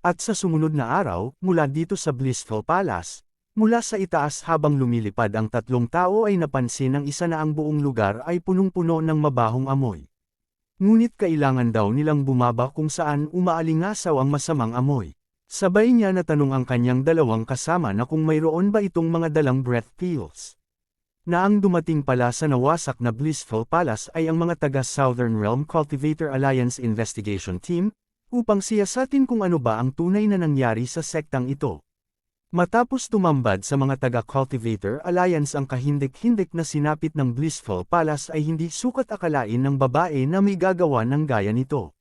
At sa sumunod na araw, mula dito sa Blissful Palace, mula sa itaas habang lumilipad ang tatlong tao ay napansin ng isa na ang buong lugar ay punong-puno ng mabahong amoy. Ngunit kailangan daw nilang bumaba kung saan umaalingasaw ang masamang amoy. Sabay niya natanong ang kanyang dalawang kasama na kung mayroon ba itong mga dalang breath pills. Na ang dumating pala sa nawasak na Blissful Palace ay ang mga taga Southern Realm Cultivator Alliance Investigation Team, upang siyasatin kung ano ba ang tunay na nangyari sa sektang ito. Matapos tumambad sa mga taga-Cultivator Alliance ang kahindik-hindik na sinapit ng Blissful Palace ay hindi sukat akalain ng babae na may gagawa ng gaya nito.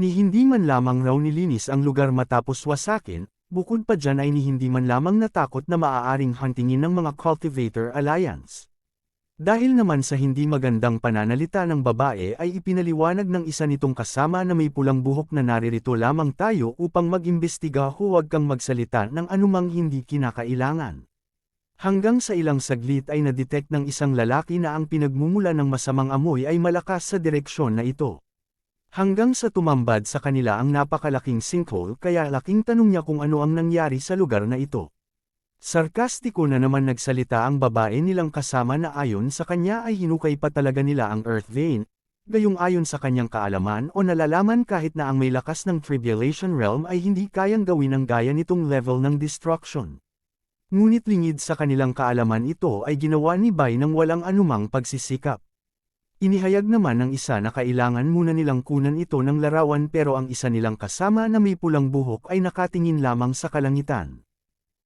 Ni hindi man lamang raw nilinis ang lugar matapos wasakin, bukod pa dyan ay ni hindi man lamang natakot na maaaring huntingin ng mga Cultivator Alliance. Dahil naman sa hindi magandang pananalita ng babae ay ipinaliwanag ng isa nitong kasama na may pulang buhok na naririto lamang tayo upang mag-imbestiga huwag kang magsalita ng anumang hindi kinakailangan. Hanggang sa ilang saglit ay nadetect ng isang lalaki na ang pinagmumula ng masamang amoy ay malakas sa direksyon na ito. Hanggang sa tumambad sa kanila ang napakalaking sinkhole kaya laking tanong niya kung ano ang nangyari sa lugar na ito. Sarkastiko na naman nagsalita ang babae nilang kasama na ayon sa kanya ay hinukay pa talaga nila ang Earth Vein, gayong ayon sa kanyang kaalaman o nalalaman kahit na ang may lakas ng Tribulation Realm ay hindi kayang gawin ang gaya nitong level ng destruction. Ngunit lingid sa kanilang kaalaman ito ay ginawa ni Bai ng walang anumang pagsisikap. Inihayag naman ng isa na kailangan muna nilang kunan ito ng larawan pero ang isa nilang kasama na may pulang buhok ay nakatingin lamang sa kalangitan.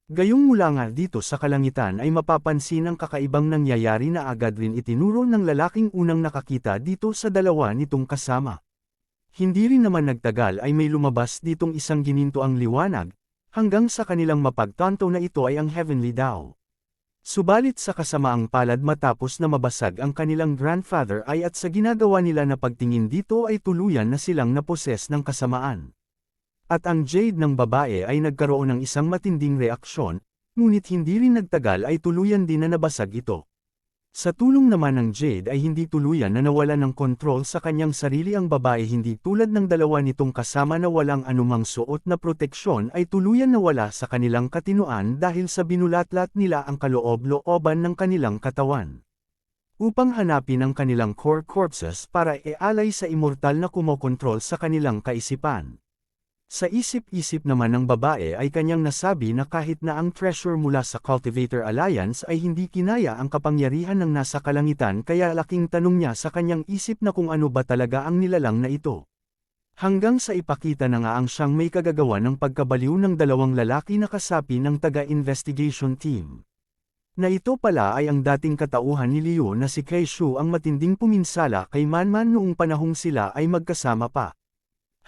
Gayong mula nga dito sa kalangitan ay mapapansin ang kakaibang nangyayari na agad rin itinuro ng lalaking unang nakakita dito sa dalawa nitong kasama. Hindi rin naman nagtagal ay may lumabas ditong isang gininto ang liwanag, hanggang sa kanilang mapagtanto na ito ay ang Heavenly Tao. Subalit sa kasamaang palad matapos na mabasag ang kanilang grandfather ay at sa ginagawa nila na pagtingin dito ay tuluyan na silang naposes ng kasamaan. At ang jade ng babae ay nagkaroon ng isang matinding reaksyon, ngunit hindi rin nagtagal ay tuluyan din na nabasag ito. Sa tulong naman ng Jade ay hindi tuluyan na nawala ng kontrol sa kanyang sarili ang babae hindi tulad ng dalawa nitong kasama na walang anumang suot na proteksyon ay tuluyan na wala sa kanilang katinuan dahil sa binulatlat nila ang kaloob-looban ng kanilang katawan. Upang hanapin ang kanilang core corpses para ialay sa immortal na kumokontrol sa kanilang kaisipan. Sa isip-isip naman ng babae ay kanyang nasabi na kahit na ang treasure mula sa Cultivator Alliance ay hindi kinaya ang kapangyarihan ng nasa kalangitan kaya laking tanong niya sa kanyang isip na kung ano ba talaga ang nilalang na ito. Hanggang sa ipakita na nga ang siyang may kagagawa ng pagkabaliw ng dalawang lalaki na kasapi ng taga-investigation team. Na ito pala ay ang dating katauhan ni Leo na si Kei Shu ang matinding puminsala kay Manman noong panahong sila ay magkasama pa.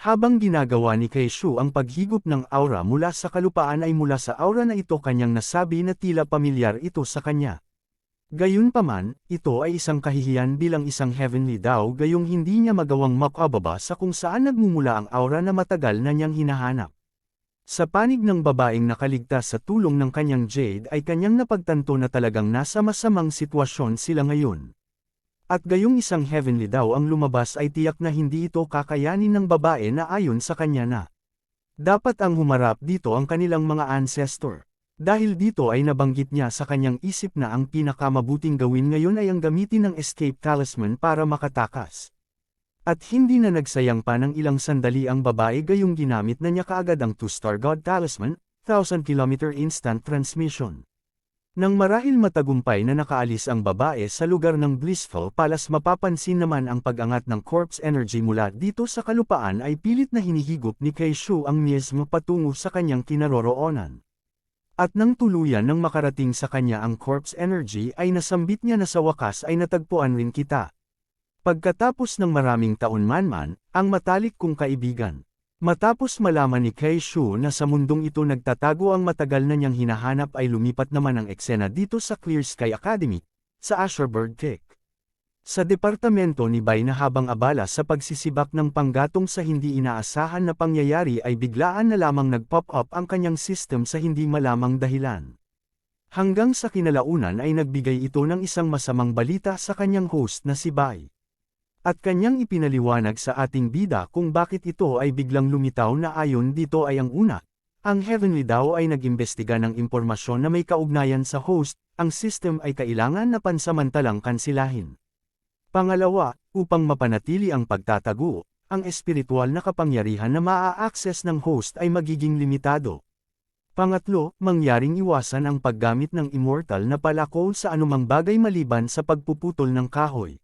Habang ginagawa ni Keishu ang paghigop ng aura mula sa kalupaan ay mula sa aura na ito kanyang nasabi na tila pamilyar ito sa kanya. Gayunpaman, ito ay isang kahihiyan bilang isang heavenly daw gayong hindi niya magawang makababa sa kung saan nagmumula ang aura na matagal na niyang hinahanap. Sa panig ng babaeng nakaligtas sa tulong ng kanyang Jade ay kanyang napagtanto na talagang nasa masamang sitwasyon sila ngayon. At gayong isang heavenly daw ang lumabas ay tiyak na hindi ito kakayanin ng babae na ayon sa kanya na. Dapat ang humarap dito ang kanilang mga ancestor. Dahil dito ay nabanggit niya sa kanyang isip na ang pinakamabuting gawin ngayon ay ang gamitin ng escape talisman para makatakas. At hindi na nagsayang pa ng ilang sandali ang babae gayong ginamit na niya kaagad ang two-star god talisman, 1000 km instant transmission. Nang marahil matagumpay na nakaalis ang babae sa lugar ng Blissful Palace mapapansin naman ang pag-angat ng corpse energy mula dito sa kalupaan ay pilit na hinihigop ni Keishu ang mismo patungo sa kanyang kinaroroonan. At nang tuluyan nang makarating sa kanya ang corpse energy ay nasambit niya na sa wakas ay natagpuan rin kita. Pagkatapos ng maraming taon man-man, ang matalik kong kaibigan, Matapos malaman ni Kei Shu na sa mundong ito nagtatago ang matagal na niyang hinahanap ay lumipat naman ang eksena dito sa Clear Sky Academy, sa Asherbird Tech. Sa departamento ni Bai na habang abala sa pagsisibak ng panggatong sa hindi inaasahan na pangyayari ay biglaan na lamang nag-pop up ang kanyang system sa hindi malamang dahilan. Hanggang sa kinalaunan ay nagbigay ito ng isang masamang balita sa kanyang host na si Bai. At kanyang ipinaliwanag sa ating bida kung bakit ito ay biglang lumitaw na ayon dito ay ang una. Ang Heavenly daw ay nag-imbestiga ng impormasyon na may kaugnayan sa host, ang system ay kailangan na pansamantalang kansilahin. Pangalawa, upang mapanatili ang pagtatago, ang espiritual na kapangyarihan na maa-access ng host ay magiging limitado. Pangatlo, mangyaring iwasan ang paggamit ng immortal na palako sa anumang bagay maliban sa pagpuputol ng kahoy.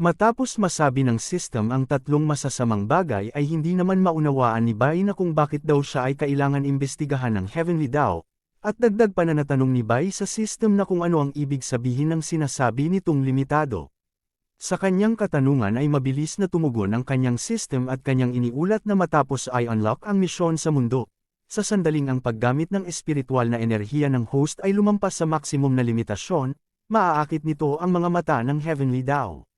Matapos masabi ng system ang tatlong masasamang bagay ay hindi naman maunawaan ni Bai na kung bakit daw siya ay kailangan imbestigahan ng Heavenly Dao, at dagdag pa na natanong ni Bai sa system na kung ano ang ibig sabihin ng sinasabi nitong limitado. Sa kanyang katanungan ay mabilis na tumugon ang kanyang system at kanyang iniulat na matapos ay unlock ang misyon sa mundo. Sa sandaling ang paggamit ng espiritual na enerhiya ng host ay lumampas sa maksimum na limitasyon, maaakit nito ang mga mata ng Heavenly Dao.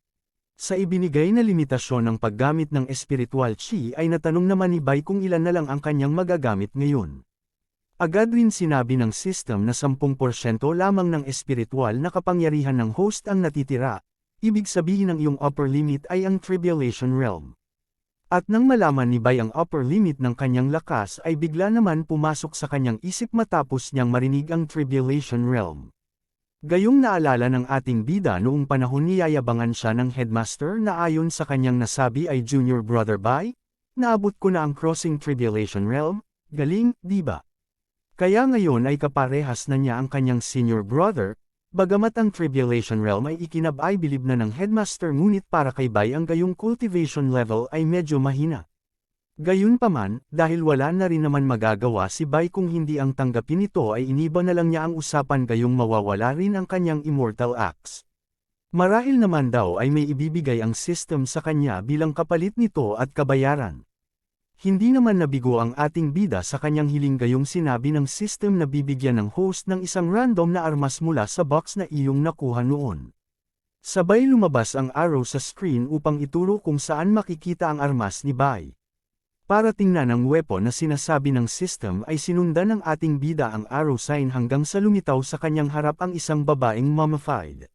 Sa ibinigay na limitasyon ng paggamit ng espiritual chi ay natanong naman ni Bai kung ilan na lang ang kanyang magagamit ngayon. Agad rin sinabi ng system na 10% lamang ng espiritual na kapangyarihan ng host ang natitira, ibig sabihin ng iyong upper limit ay ang Tribulation Realm. At nang malaman ni Bai ang upper limit ng kanyang lakas ay bigla naman pumasok sa kanyang isip matapos niyang marinig ang Tribulation Realm. Gayong naalala ng ating bida noong panahon niyayabangan siya ng headmaster na ayon sa kanyang nasabi ay junior brother Bai, naabot ko na ang crossing tribulation realm, galing, di ba? Kaya ngayon ay kaparehas na niya ang kanyang senior brother, bagamat ang tribulation realm ay ikinabay bilib na ng headmaster ngunit para kay Bai ang gayong cultivation level ay medyo mahina. Gayunpaman, dahil wala na rin naman magagawa si Bai kung hindi ang tanggapin ito ay iniba na lang niya ang usapan gayong mawawala rin ang kanyang immortal axe. Marahil naman daw ay may ibibigay ang system sa kanya bilang kapalit nito at kabayaran. Hindi naman nabigo ang ating bida sa kanyang hiling gayong sinabi ng system na bibigyan ng host ng isang random na armas mula sa box na iyong nakuha noon. Sabay lumabas ang arrow sa screen upang ituro kung saan makikita ang armas ni Bai. Para tingnan ang weapon na sinasabi ng system ay sinundan ng ating bida ang arrow sign hanggang sa lumitaw sa kanyang harap ang isang babaeng mummified.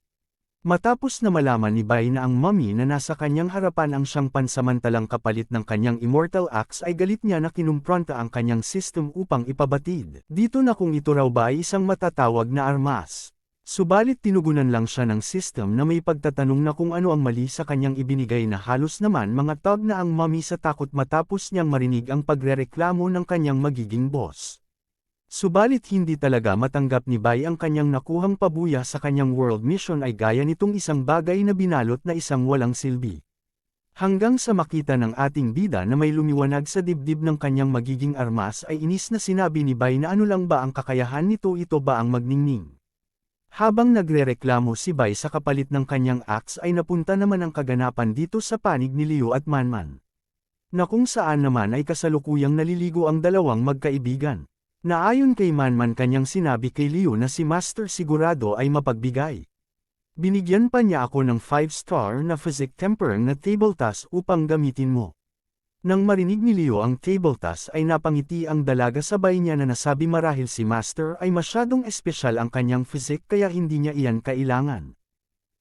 Matapos na malaman ni Bai na ang mummy na nasa kanyang harapan ang siyang pansamantalang kapalit ng kanyang immortal axe ay galit niya na kinumpronta ang kanyang system upang ipabatid. Dito na kung ito raw ba ay isang matatawag na armas. Subalit tinugunan lang siya ng system na may pagtatanong na kung ano ang mali sa kanyang ibinigay na halos naman mga tag na ang mami sa takot matapos niyang marinig ang pagrereklamo ng kanyang magiging boss. Subalit hindi talaga matanggap ni Bai ang kanyang nakuhang pabuya sa kanyang world mission ay gaya nitong isang bagay na binalot na isang walang silbi. Hanggang sa makita ng ating bida na may lumiwanag sa dibdib ng kanyang magiging armas ay inis na sinabi ni Bai na ano lang ba ang kakayahan nito ito ba ang magningning. Habang nagrereklamo si Bai sa kapalit ng kanyang axe ay napunta naman ang kaganapan dito sa panig ni Liu at Manman. Na kung saan naman ay kasalukuyang naliligo ang dalawang magkaibigan. Naayon kay Manman kanyang sinabi kay Liu na si Master sigurado ay mapagbigay. Binigyan pa niya ako ng 5-star na physic tempering na table task upang gamitin mo. Nang marinig ni Leo ang table task ay napangiti ang dalaga sabay niya na nasabi marahil si Master ay masyadong espesyal ang kanyang physique kaya hindi niya iyan kailangan.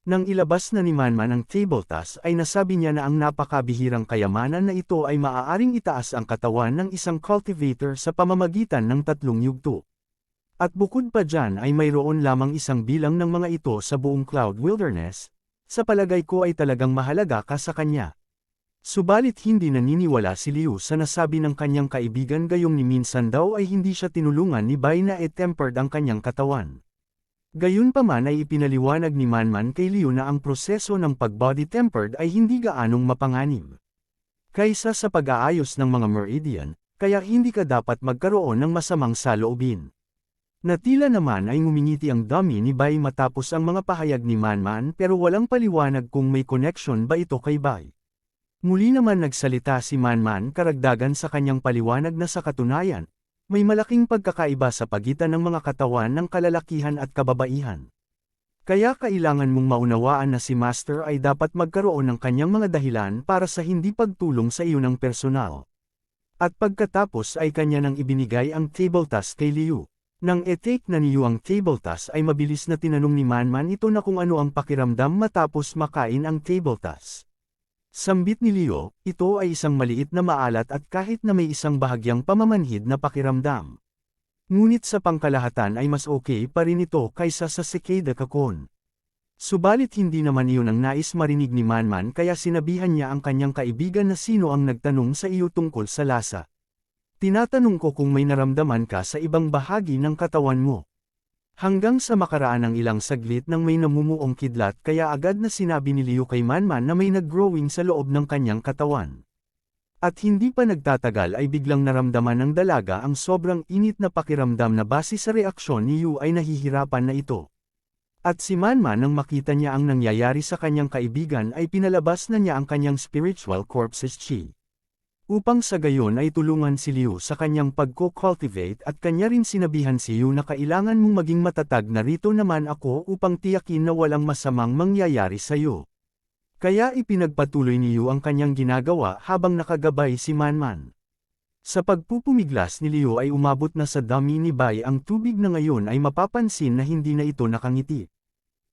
Nang ilabas na ni Manman ang table task ay nasabi niya na ang napakabihirang kayamanan na ito ay maaaring itaas ang katawan ng isang cultivator sa pamamagitan ng tatlong yugto. At bukod pa dyan ay mayroon lamang isang bilang ng mga ito sa buong Cloud Wilderness, sa palagay ko ay talagang mahalaga ka sa kanya. Subalit hindi naniniwala si Liu sa nasabi ng kanyang kaibigan gayong ni minsan daw ay hindi siya tinulungan ni Bai na e-tempered ang kanyang katawan. Gayunpaman ay ipinaliwanag ni Manman kay Liu na ang proseso ng pag-body tempered ay hindi gaanong mapanganib. Kaysa sa pag-aayos ng mga meridian, kaya hindi ka dapat magkaroon ng masamang saloobin. Natila naman ay ngumingiti ang dummy ni Bai matapos ang mga pahayag ni Manman pero walang paliwanag kung may connection ba ito kay Bai. Muli naman nagsalita si Manman karagdagan sa kanyang paliwanag na sa katunayan, may malaking pagkakaiba sa pagitan ng mga katawan ng kalalakihan at kababaihan. Kaya kailangan mong maunawaan na si Master ay dapat magkaroon ng kanyang mga dahilan para sa hindi pagtulong sa iyo ng personal. At pagkatapos ay kanya nang ibinigay ang table task kay Liu. Nang e-take na niyo ang table task ay mabilis na tinanong ni Manman ito na kung ano ang pakiramdam matapos makain ang table task. Sambit ni Leo, ito ay isang maliit na maalat at kahit na may isang bahagyang pamamanhid na pakiramdam. Ngunit sa pangkalahatan ay mas okay pa rin ito kaysa sa cicada kakon. Subalit hindi naman iyon ang nais marinig ni Manman kaya sinabihan niya ang kanyang kaibigan na sino ang nagtanong sa iyo tungkol sa lasa. Tinatanong ko kung may naramdaman ka sa ibang bahagi ng katawan mo. Hanggang sa makaraan ng ilang saglit nang may namumuong kidlat kaya agad na sinabi ni Liu kay Manman na may nag-growing sa loob ng kanyang katawan. At hindi pa nagtatagal ay biglang naramdaman ng dalaga ang sobrang init na pakiramdam na base sa reaksyon ni Yu ay nahihirapan na ito. At si Manman nang makita niya ang nangyayari sa kanyang kaibigan ay pinalabas na niya ang kanyang spiritual corpse's chi. Upang sa gayon ay tulungan si Liu sa kanyang pagko-cultivate at kanya rin sinabihan si Yu na kailangan mong maging matatag na rito naman ako upang tiyakin na walang masamang mangyayari sa iyo. Kaya ipinagpatuloy ni Yu ang kanyang ginagawa habang nakagabay si Manman. Sa pagpupumiglas ni Liu ay umabot na sa dami ni Bai ang tubig na ngayon ay mapapansin na hindi na ito nakangiti.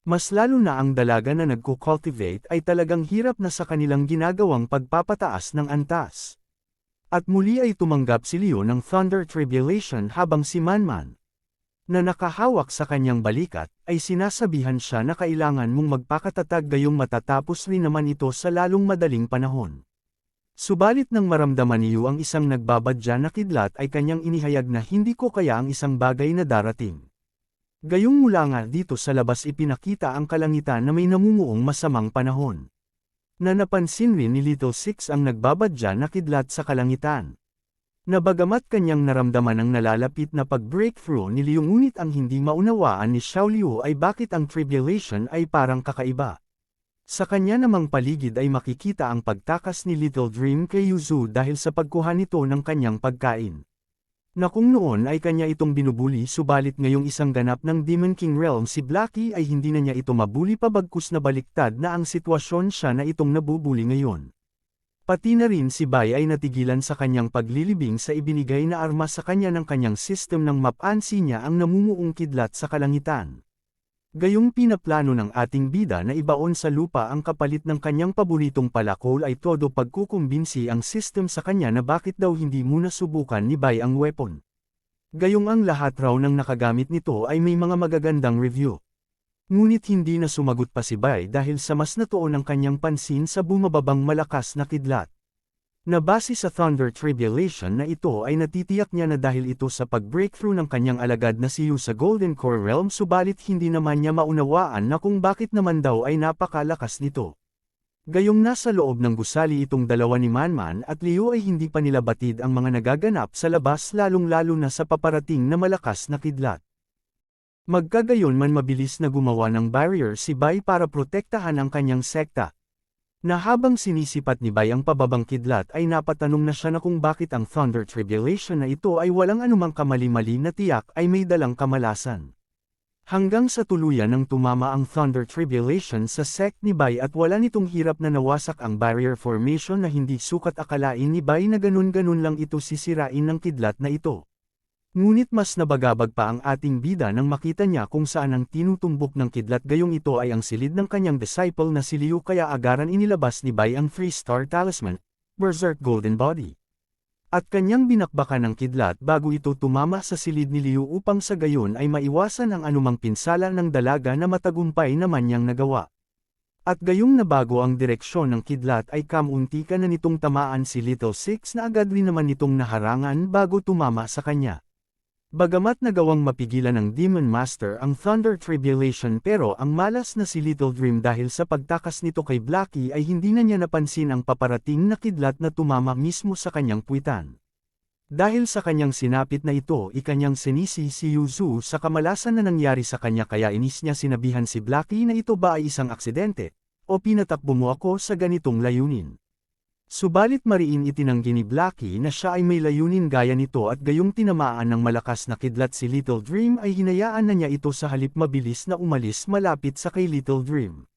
Mas lalo na ang dalaga na nagko-cultivate ay talagang hirap na sa kanilang ginagawang pagpapataas ng antas. At muli ay tumanggap si Leo ng Thunder Tribulation habang si Manman, na nakahawak sa kanyang balikat, ay sinasabihan siya na kailangan mong magpakatatag gayong matatapos rin naman ito sa lalong madaling panahon. Subalit nang maramdaman niyo ang isang nagbabadya na kidlat ay kanyang inihayag na hindi ko kaya ang isang bagay na darating. Gayong mula nga dito sa labas ipinakita ang kalangitan na may namumuong masamang panahon na napansin rin ni Little Six ang nagbabadya na kidlat sa kalangitan. Nabagamat kanyang naramdaman ang nalalapit na pag-breakthrough ni Liu ngunit ang hindi maunawaan ni Xiao Liu ay bakit ang tribulation ay parang kakaiba. Sa kanya namang paligid ay makikita ang pagtakas ni Little Dream kay Yuzu dahil sa pagkuha nito ng kanyang pagkain. Na kung noon ay kanya itong binubuli subalit ngayong isang ganap ng Demon King Realm si Blackie ay hindi na niya ito mabuli pabagkus na baliktad na ang sitwasyon siya na itong nabubuli ngayon. Pati na rin si Bai ay natigilan sa kanyang paglilibing sa ibinigay na armas sa kanya ng kanyang system ng mapansi niya ang namumuong kidlat sa kalangitan. Gayong pinaplano ng ating bida na ibaon sa lupa ang kapalit ng kanyang paboritong palakol ay todo pagkukumbinsi ang system sa kanya na bakit daw hindi muna subukan ni Bai ang weapon. Gayong ang lahat raw ng nakagamit nito ay may mga magagandang review. Ngunit hindi na sumagot pa si Bai dahil sa mas natuon ang kanyang pansin sa bumababang malakas na kidlat. Na base sa Thunder Tribulation na ito ay natitiyak niya na dahil ito sa pag-breakthrough ng kanyang alagad na si Yu sa Golden Core Realm subalit hindi naman niya maunawaan na kung bakit naman daw ay napakalakas nito. Gayong nasa loob ng gusali itong dalawa ni Manman at Liu ay hindi pa nila batid ang mga nagaganap sa labas lalong-lalo na sa paparating na malakas na kidlat. Magkagayon man mabilis na gumawa ng barrier si Bai para protektahan ang kanyang sekta, na habang sinisipat ni Bay ang pababang kidlat ay napatanong na siya na kung bakit ang Thunder Tribulation na ito ay walang anumang kamali-mali na tiyak ay may dalang kamalasan. Hanggang sa tuluyan ng tumama ang Thunder Tribulation sa sect ni Bay at wala nitong hirap na nawasak ang barrier formation na hindi sukat akalain ni Bay na ganun-ganun lang ito sisirain ng kidlat na ito. Ngunit mas nabagabag pa ang ating bida nang makita niya kung saan ang tinutumbok ng kidlat gayong ito ay ang silid ng kanyang disciple na si Liu kaya agaran inilabas ni Bai ang three-star talisman, Berserk Golden Body. At kanyang binakbakan ng kidlat bago ito tumama sa silid ni Liu upang sa gayon ay maiwasan ang anumang pinsala ng dalaga na matagumpay naman niyang nagawa. At gayong nabago ang direksyon ng kidlat ay kamunti ka na nitong tamaan si Little Six na agad rin naman nitong naharangan bago tumama sa kanya. Bagamat nagawang mapigilan ng Demon Master ang Thunder Tribulation pero ang malas na si Little Dream dahil sa pagtakas nito kay Blackie ay hindi na niya napansin ang paparating na kidlat na tumama mismo sa kanyang puwitan. Dahil sa kanyang sinapit na ito ikanyang sinisi si Yuzu sa kamalasan na nangyari sa kanya kaya inis niya sinabihan si Blackie na ito ba ay isang aksidente, o pinatakbo mo ako sa ganitong layunin. Subalit mariin itinanggi ni Blackie na siya ay may layunin gaya nito at gayong tinamaan ng malakas na kidlat si Little Dream ay hinayaan na niya ito sa halip mabilis na umalis malapit sa kay Little Dream.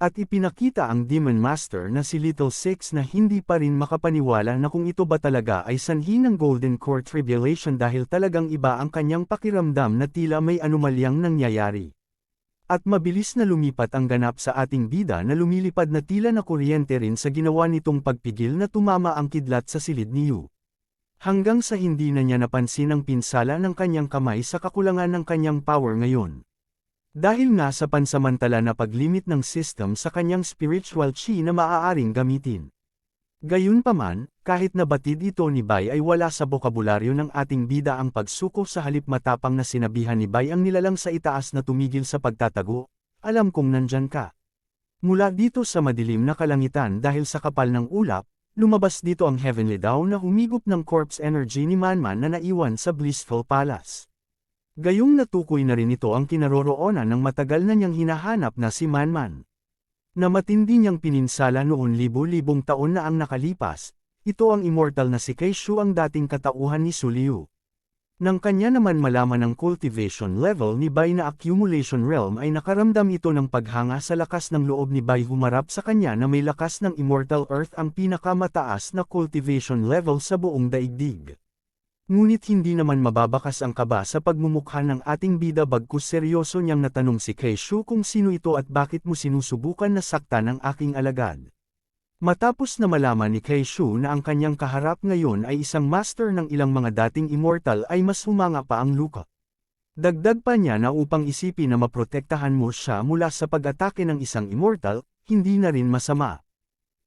At ipinakita ang Demon Master na si Little Six na hindi pa rin makapaniwala na kung ito ba talaga ay sanhi ng Golden Core Tribulation dahil talagang iba ang kanyang pakiramdam na tila may anomalyang nangyayari. At mabilis na lumipat ang ganap sa ating bida na lumilipad na tila na kuryente rin sa ginawa nitong pagpigil na tumama ang kidlat sa silid ni Yu. Hanggang sa hindi na niya napansin ang pinsala ng kanyang kamay sa kakulangan ng kanyang power ngayon. Dahil nga sa pansamantala na paglimit ng system sa kanyang spiritual chi na maaaring gamitin. Gayunpaman, kahit na batid ito ni Bai ay wala sa bokabularyo ng ating bida ang pagsuko sa halip matapang na sinabihan ni Bai ang nilalang sa itaas na tumigil sa pagtatago, alam kong nandyan ka. Mula dito sa madilim na kalangitan dahil sa kapal ng ulap, lumabas dito ang heavenly dawn na humigop ng corpse energy ni Manman na naiwan sa blissful palace. Gayong natukoy na rin ito ang kinaroroonan ng matagal na niyang hinahanap na si Manman na matindi niyang pininsala noon libo-libong taon na ang nakalipas, ito ang immortal na si Keishu ang dating katauhan ni Suliu. Nang kanya naman malaman ng cultivation level ni Bai na accumulation realm ay nakaramdam ito ng paghanga sa lakas ng loob ni Bai humarap sa kanya na may lakas ng immortal earth ang pinakamataas na cultivation level sa buong daigdig. Ngunit hindi naman mababakas ang kaba sa pagmumukha ng ating bida bagkus seryoso niyang natanong si Keishu kung sino ito at bakit mo sinusubukan na saktan ang aking alagad. Matapos na malaman ni Keishu na ang kanyang kaharap ngayon ay isang master ng ilang mga dating immortal ay mas humanga pa ang luka. Dagdag pa niya na upang isipin na maprotektahan mo siya mula sa pag-atake ng isang immortal, hindi na rin masama.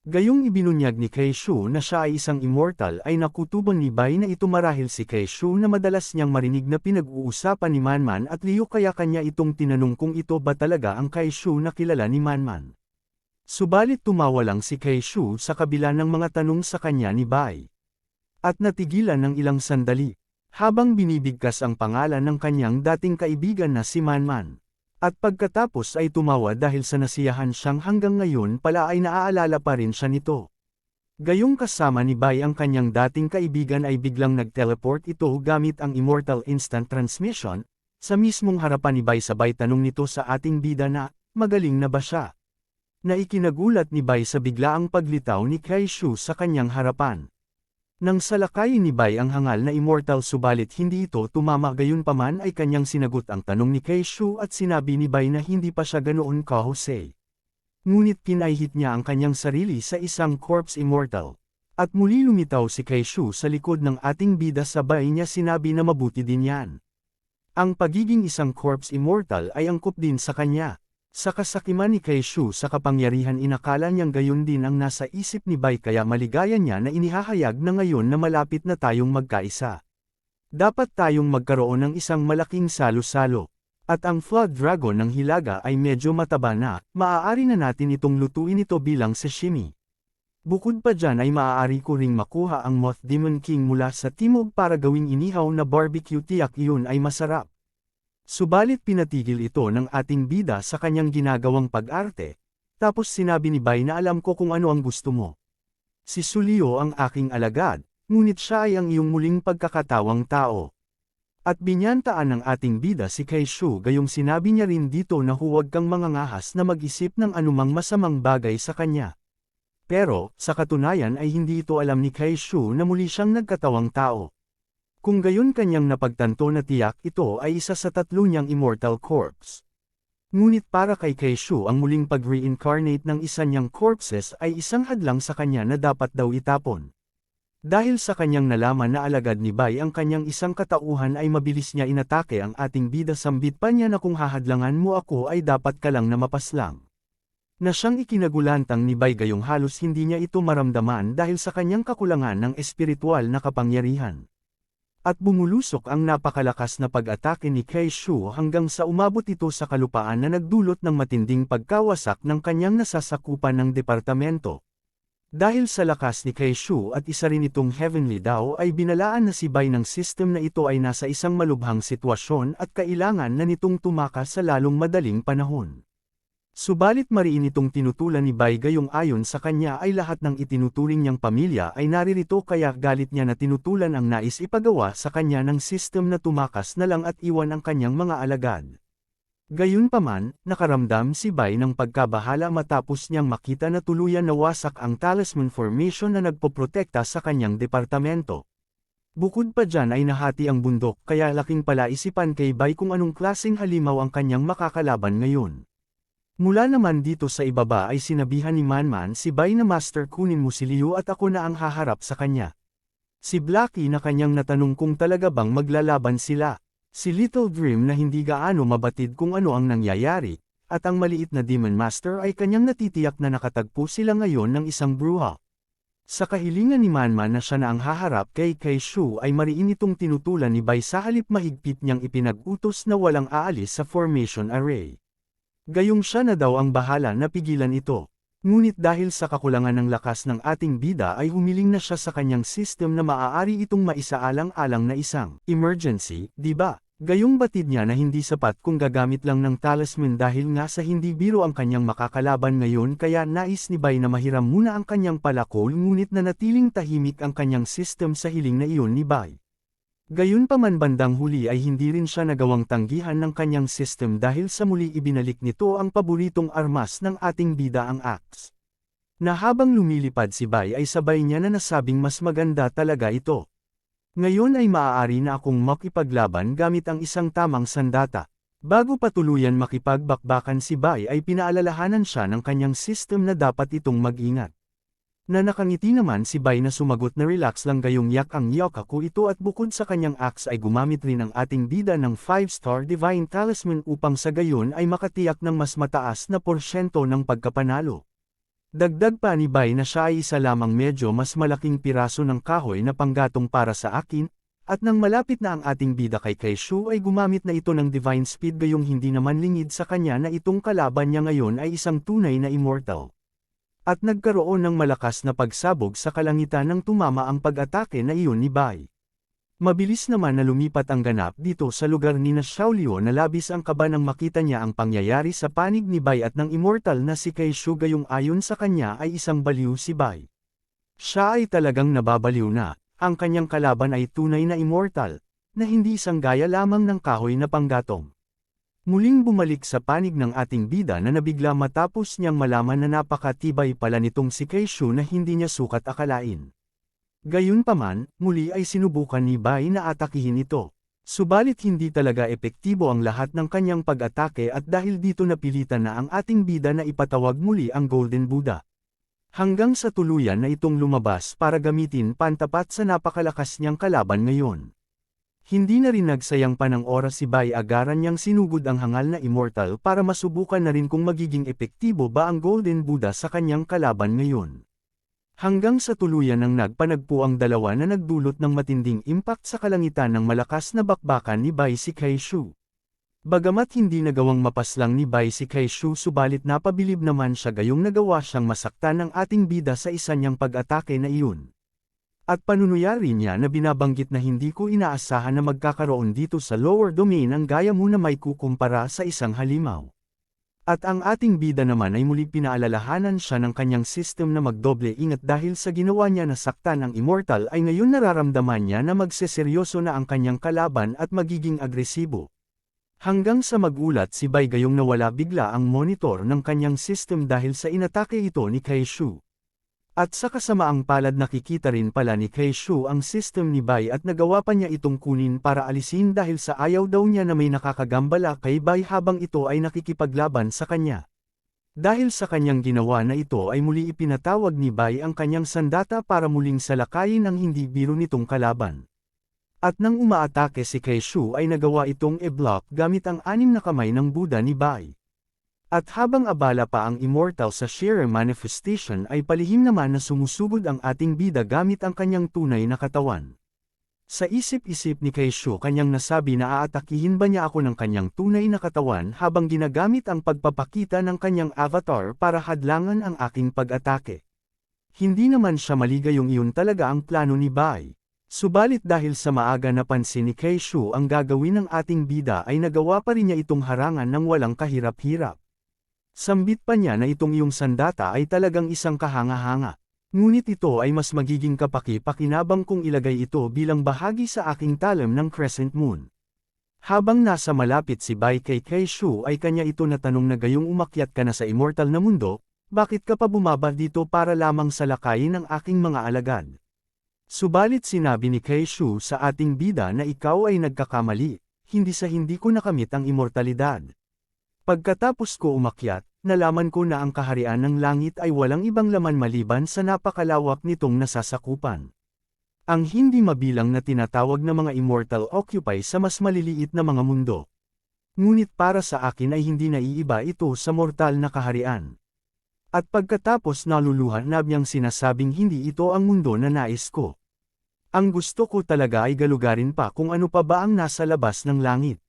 Gayong ibinunyag ni Keishu na siya ay isang immortal ay nakutuban ni Bai na ito marahil si Keishu na madalas niyang marinig na pinag-uusapan ni Manman at Liu kaya kanya itong tinanong kung ito ba talaga ang Keishu na kilala ni Manman. Subalit tumawa lang si Keishu sa kabila ng mga tanong sa kanya ni Bai. At natigilan ng ilang sandali, habang binibigkas ang pangalan ng kanyang dating kaibigan na si Manman. At pagkatapos ay tumawa dahil sa nasiyahan siyang hanggang ngayon pala ay naaalala pa rin siya nito. Gayong kasama ni Bai ang kanyang dating kaibigan ay biglang nag-teleport ito gamit ang Immortal Instant Transmission, sa mismong harapan ni Bai sabay tanong nito sa ating bida na, magaling na ba siya? Na ikinagulat ni Bai sa biglaang paglitaw ni Kaishu sa kanyang harapan. Nang salakayin ni Bai ang hangal na immortal subalit hindi ito tumama gayon paman ay kanyang sinagot ang tanong ni Keishu at sinabi ni Bai na hindi pa siya ganoon kahusay. Ngunit pinaihit niya ang kanyang sarili sa isang corpse immortal. At muli lumitaw si Keishu sa likod ng ating bida sabay niya sinabi na mabuti din yan. Ang pagiging isang corpse immortal ay angkop din sa kanya. Sa kasakiman ni Keishu sa kapangyarihan inakala niyang gayon din ang nasa isip ni Bai kaya maligaya niya na inihahayag na ngayon na malapit na tayong magkaisa. Dapat tayong magkaroon ng isang malaking salo-salo. At ang Flood Dragon ng Hilaga ay medyo mataba na, maaari na natin itong lutuin ito bilang sashimi. Bukod pa dyan ay maaari ko ring makuha ang Moth Demon King mula sa timog para gawing inihaw na barbecue tiyak iyon ay masarap. Subalit pinatigil ito ng ating bida sa kanyang ginagawang pag-arte, tapos sinabi ni Bai na alam ko kung ano ang gusto mo. Si Sulio ang aking alagad, ngunit siya ay ang iyong muling pagkakatawang tao. At binyantaan ng ating bida si Kaishu gayong sinabi niya rin dito na huwag kang mangangahas na mag-isip ng anumang masamang bagay sa kanya. Pero, sa katunayan ay hindi ito alam ni Kaishu na muli siyang nagkatawang tao. Kung gayon kanyang napagtanto na tiyak ito ay isa sa tatlo niyang immortal corpse. Ngunit para kay Keishu ang muling pag-reincarnate ng isa niyang corpses ay isang hadlang sa kanya na dapat daw itapon. Dahil sa kanyang nalaman na alagad ni Bai ang kanyang isang katauhan ay mabilis niya inatake ang ating bida sambit pa niya na kung hahadlangan mo ako ay dapat ka lang na mapaslang. Na siyang ikinagulantang ni Bai gayong halos hindi niya ito maramdaman dahil sa kanyang kakulangan ng espiritual na kapangyarihan. At bumulusok ang napakalakas na pag-atake ni Kei Shu hanggang sa umabot ito sa kalupaan na nagdulot ng matinding pagkawasak ng kanyang nasasakupan ng departamento. Dahil sa lakas ni Kei Shu at isa rin itong Heavenly Dao ay binalaan na si Bai ng system na ito ay nasa isang malubhang sitwasyon at kailangan na nitong tumakas sa lalong madaling panahon. Subalit mariin itong tinutulan ni Bai gayong ayon sa kanya ay lahat ng itinuturing niyang pamilya ay naririto kaya galit niya na tinutulan ang nais ipagawa sa kanya ng system na tumakas na lang at iwan ang kanyang mga alagad. Gayunpaman, nakaramdam si Bai ng pagkabahala matapos niyang makita na tuluyan na wasak ang talisman formation na nagpoprotekta sa kanyang departamento. Bukod pa dyan ay nahati ang bundok kaya laking palaisipan kay Bai kung anong klaseng halimaw ang kanyang makakalaban ngayon. Mula naman dito sa ibaba ay sinabihan ni Manman si Bai na Master kunin mo si Liu at ako na ang haharap sa kanya. Si Blackie na kanyang natanong kung talaga bang maglalaban sila. Si Little Dream na hindi gaano mabatid kung ano ang nangyayari, at ang maliit na Demon Master ay kanyang natitiyak na nakatagpo sila ngayon ng isang bruha. Sa kahilingan ni Manman na siya na ang haharap kay Kay Shu ay mariin itong tinutulan ni Bai sa halip mahigpit niyang ipinag-utos na walang aalis sa formation array. Gayong siya na daw ang bahala na pigilan ito. Ngunit dahil sa kakulangan ng lakas ng ating bida ay humiling na siya sa kanyang system na maaari itong maisaalang-alang na isang emergency, di ba? Gayong batid niya na hindi sapat kung gagamit lang ng talisman dahil nga sa hindi biro ang kanyang makakalaban ngayon kaya nais ni Bai na mahiram muna ang kanyang palakol ngunit na natiling tahimik ang kanyang system sa hiling na iyon ni Bai. Gayunpaman bandang huli ay hindi rin siya nagawang tanggihan ng kanyang system dahil sa muli ibinalik nito ang paboritong armas ng ating bida ang axe. Na habang lumilipad si Bai ay sabay niya na nasabing mas maganda talaga ito. Ngayon ay maaari na akong makipaglaban gamit ang isang tamang sandata. Bago patuluyan makipagbakbakan si Bai ay pinaalalahanan siya ng kanyang system na dapat itong mag-ingat. Na nakangiti naman si Bai na sumagot na relax lang gayong yak ang Yokaku ito at bukod sa kanyang axe ay gumamit rin ang ating bida ng 5-star Divine Talisman upang sa gayon ay makatiyak ng mas mataas na porsyento ng pagkapanalo. Dagdag pa ni Bai na siya ay isa lamang medyo mas malaking piraso ng kahoy na panggatong para sa akin, at nang malapit na ang ating bida kay Kaishu ay gumamit na ito ng Divine Speed gayong hindi naman lingid sa kanya na itong kalaban niya ngayon ay isang tunay na immortal. At nagkaroon ng malakas na pagsabog sa kalangitan nang tumama ang pag-atake na iyon ni Bai. Mabilis naman na lumipat ang ganap dito sa lugar ni na Xiaolio na labis ang kaba nang makita niya ang pangyayari sa panig ni Bai at ng immortal na si Kay Shu gayong ayon sa kanya ay isang baliw si Bai. Siya ay talagang nababaliw na, ang kanyang kalaban ay tunay na immortal, na hindi isang gaya lamang ng kahoy na panggatong. Muling bumalik sa panig ng ating bida na nabigla matapos niyang malaman na napakatibay pala nitong si Kay Shu na hindi niya sukat akalain. Gayunpaman, muli ay sinubukan ni Bai na atakihin ito. Subalit hindi talaga epektibo ang lahat ng kanyang pag-atake at dahil dito napilitan na ang ating bida na ipatawag muli ang Golden Buddha. Hanggang sa tuluyan na itong lumabas para gamitin pantapat sa napakalakas niyang kalaban ngayon. Hindi na rin nagsayang pa ng oras si Bai agaran niyang sinugod ang hangal na immortal para masubukan na rin kung magiging epektibo ba ang Golden Buddha sa kanyang kalaban ngayon. Hanggang sa tuluyan ng nagpanagpo ang dalawa na nagdulot ng matinding impact sa kalangitan ng malakas na bakbakan ni Bai si Kaishu. Bagamat hindi nagawang mapaslang ni Bai si Kaishu subalit napabilib naman siya gayong nagawa siyang masaktan ng ating bida sa isa niyang pag-atake na iyon. At panunuyari niya na binabanggit na hindi ko inaasahan na magkakaroon dito sa lower domain ang gaya mo na may kukumpara sa isang halimaw. At ang ating bida naman ay muli pinaalalahanan siya ng kanyang system na magdoble ingat dahil sa ginawa niya na saktan ang immortal ay ngayon nararamdaman niya na magseseryoso na ang kanyang kalaban at magiging agresibo. Hanggang sa magulat si Bai gayong nawala bigla ang monitor ng kanyang system dahil sa inatake ito ni Kaishu. At sa kasamaang palad nakikita rin pala ni Kaishu ang system ni Bai at nagawa pa niya itong kunin para alisin dahil sa ayaw daw niya na may nakakagambala kay Bai habang ito ay nakikipaglaban sa kanya. Dahil sa kanyang ginawa na ito ay muli ipinatawag ni Bai ang kanyang sandata para muling salakayin ang hindi biro nitong kalaban. At nang umaatake si Kaishu ay nagawa itong e-block gamit ang anim na kamay ng Buddha ni Bai. At habang abala pa ang immortal sa sheer manifestation ay palihim naman na sumusugod ang ating bida gamit ang kanyang tunay na katawan. Sa isip-isip ni Kaisho kanyang nasabi na aatakihin ba niya ako ng kanyang tunay na katawan habang ginagamit ang pagpapakita ng kanyang avatar para hadlangan ang aking pag-atake. Hindi naman siya maligayong iyon talaga ang plano ni Bai. Subalit dahil sa maaga na pansin ni Kaishu ang gagawin ng ating bida ay nagawa pa rin niya itong harangan ng walang kahirap-hirap. Sambit pa niya na itong iyong sandata ay talagang isang kahanga-hanga. Ngunit ito ay mas magiging kapaki-pakinabang kung ilagay ito bilang bahagi sa aking talam ng Crescent Moon. Habang nasa malapit si Bai kay Kaishu ay kanya ito natanong na gayong umakyat ka na sa immortal na mundo, bakit ka pa bumaba dito para lamang salakayin ang aking mga alagad? Subalit sinabi ni Keishu sa ating bida na ikaw ay nagkakamali, hindi sa hindi ko nakamit ang immortalidad. Pagkatapos ko umakyat, nalaman ko na ang kaharian ng langit ay walang ibang laman maliban sa napakalawak nitong nasasakupan. Ang hindi mabilang na tinatawag na mga immortal occupy sa mas maliliit na mga mundo. Ngunit para sa akin ay hindi naiiba ito sa mortal na kaharian. At pagkatapos naluluhan na niyang sinasabing hindi ito ang mundo na nais ko. Ang gusto ko talaga ay galugarin pa kung ano pa ba ang nasa labas ng langit.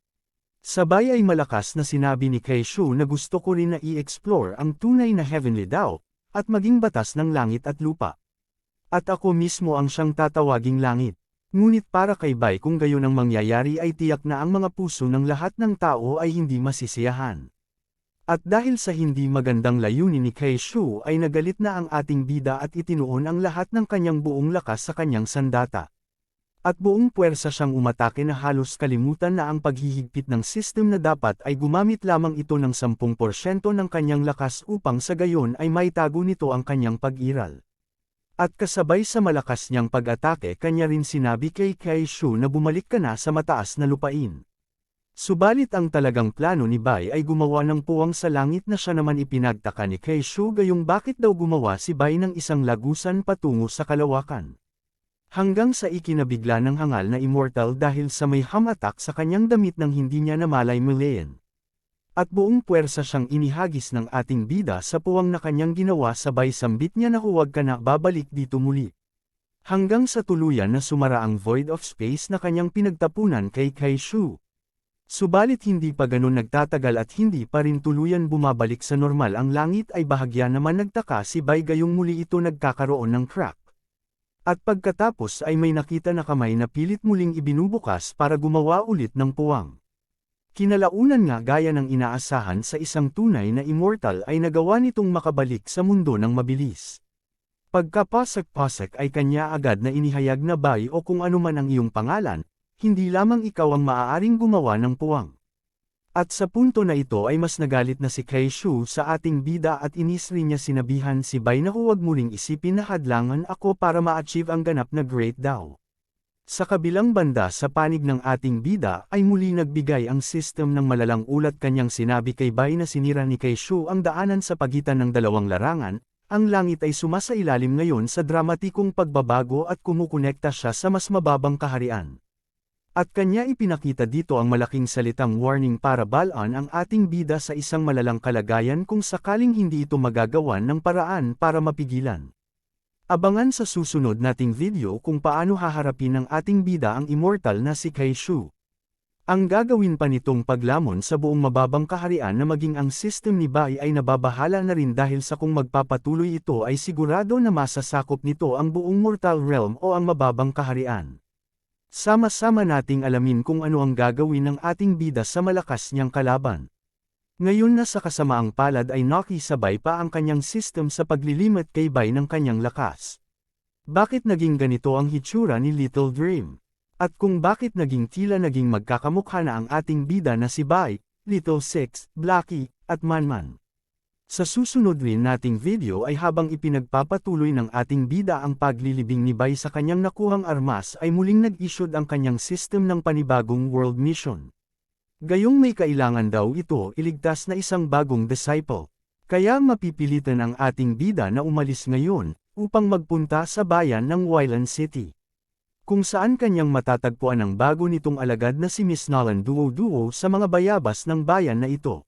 Sabay ay malakas na sinabi ni Keishu na gusto ko rin na i-explore ang tunay na heavenly Tao, at maging batas ng langit at lupa. At ako mismo ang siyang tatawaging langit. Ngunit para kay Bai kung gayon ang mangyayari ay tiyak na ang mga puso ng lahat ng tao ay hindi masisiyahan. At dahil sa hindi magandang layunin ni Keishu ay nagalit na ang ating bida at itinuon ang lahat ng kanyang buong lakas sa kanyang sandata. At buong puwersa siyang umatake na halos kalimutan na ang paghihigpit ng system na dapat ay gumamit lamang ito ng 10% ng kanyang lakas upang sa gayon ay maitago nito ang kanyang pag-iral. At kasabay sa malakas niyang pag-atake kanya rin sinabi kay Keishu na bumalik ka na sa mataas na lupain. Subalit ang talagang plano ni Bai ay gumawa ng puwang sa langit na siya naman ipinagtaka ni Keishu gayong bakit daw gumawa si Bai ng isang lagusan patungo sa kalawakan. Hanggang sa ikinabigla ng hangal na immortal dahil sa may hamatak sa kanyang damit nang hindi niya namalay muliin. At buong puwersa siyang inihagis ng ating bida sa puwang na kanyang ginawa sabay sambit niya na huwag ka na babalik dito muli. Hanggang sa tuluyan na sumara ang void of space na kanyang pinagtapunan kay Kaishu. Subalit hindi pa ganun nagtatagal at hindi pa rin tuluyan bumabalik sa normal ang langit ay bahagya naman nagtaka si Bai gayong muli ito nagkakaroon ng crack. At pagkatapos ay may nakita na kamay na pilit muling ibinubukas para gumawa ulit ng puwang. Kinalaunan nga gaya ng inaasahan sa isang tunay na immortal ay nagawa nitong makabalik sa mundo ng mabilis. Pagkapasak-pasak ay kanya agad na inihayag na Bai o kung ano man ang iyong pangalan, hindi lamang ikaw ang maaaring gumawa ng puwang. At sa punto na ito ay mas nagalit na si Keishu sa ating bida at inis rin niya sinabihan si Bai na huwag muling isipin na hadlangan ako para ma-achieve ang ganap na Great Dao. Sa kabilang banda sa panig ng ating bida ay muli nagbigay ang system ng malalang ulat kanyang sinabi kay Bai na sinira ni Keishu ang daanan sa pagitan ng dalawang larangan, ang langit ay sumasailalim ngayon sa dramatikong pagbabago at kumukonekta siya sa mas mababang kaharian. At kanya ipinakita dito ang malaking salitang warning para balaan ang ating bida sa isang malalang kalagayan kung sakaling hindi ito magagawan ng paraan para mapigilan. Abangan sa susunod nating video kung paano haharapin ng ating bida ang immortal na si Kaishu. Ang gagawin pa nitong paglamon sa buong mababang kaharian na maging ang system ni Bai ay nababahala na rin dahil sa kung magpapatuloy ito ay sigurado na masasakop nito ang buong mortal realm o ang mababang kaharian. Sama-sama nating alamin kung ano ang gagawin ng ating bida sa malakas niyang kalaban. Ngayon na sa kasamaang palad ay nakisabay pa ang kanyang system sa paglilimot kay Bai ng kanyang lakas. Bakit naging ganito ang hitsura ni Little Dream? At kung bakit naging tila naging magkakamukha na ang ating bida na si Bai, Little Six, Blackie, at Manman. Sa susunod rin nating video ay habang ipinagpapatuloy ng ating bida ang paglilibing ni Bai sa kanyang nakuhang armas ay muling nag-issued ang kanyang system ng panibagong world mission. Gayong may kailangan daw ito iligtas na isang bagong disciple. Kaya mapipilitan ang ating bida na umalis ngayon, upang magpunta sa bayan ng Wyland City. Kung saan kanyang matatagpuan ang bago nitong alagad na si Miss Nolan Duo Duo sa mga bayabas ng bayan na ito.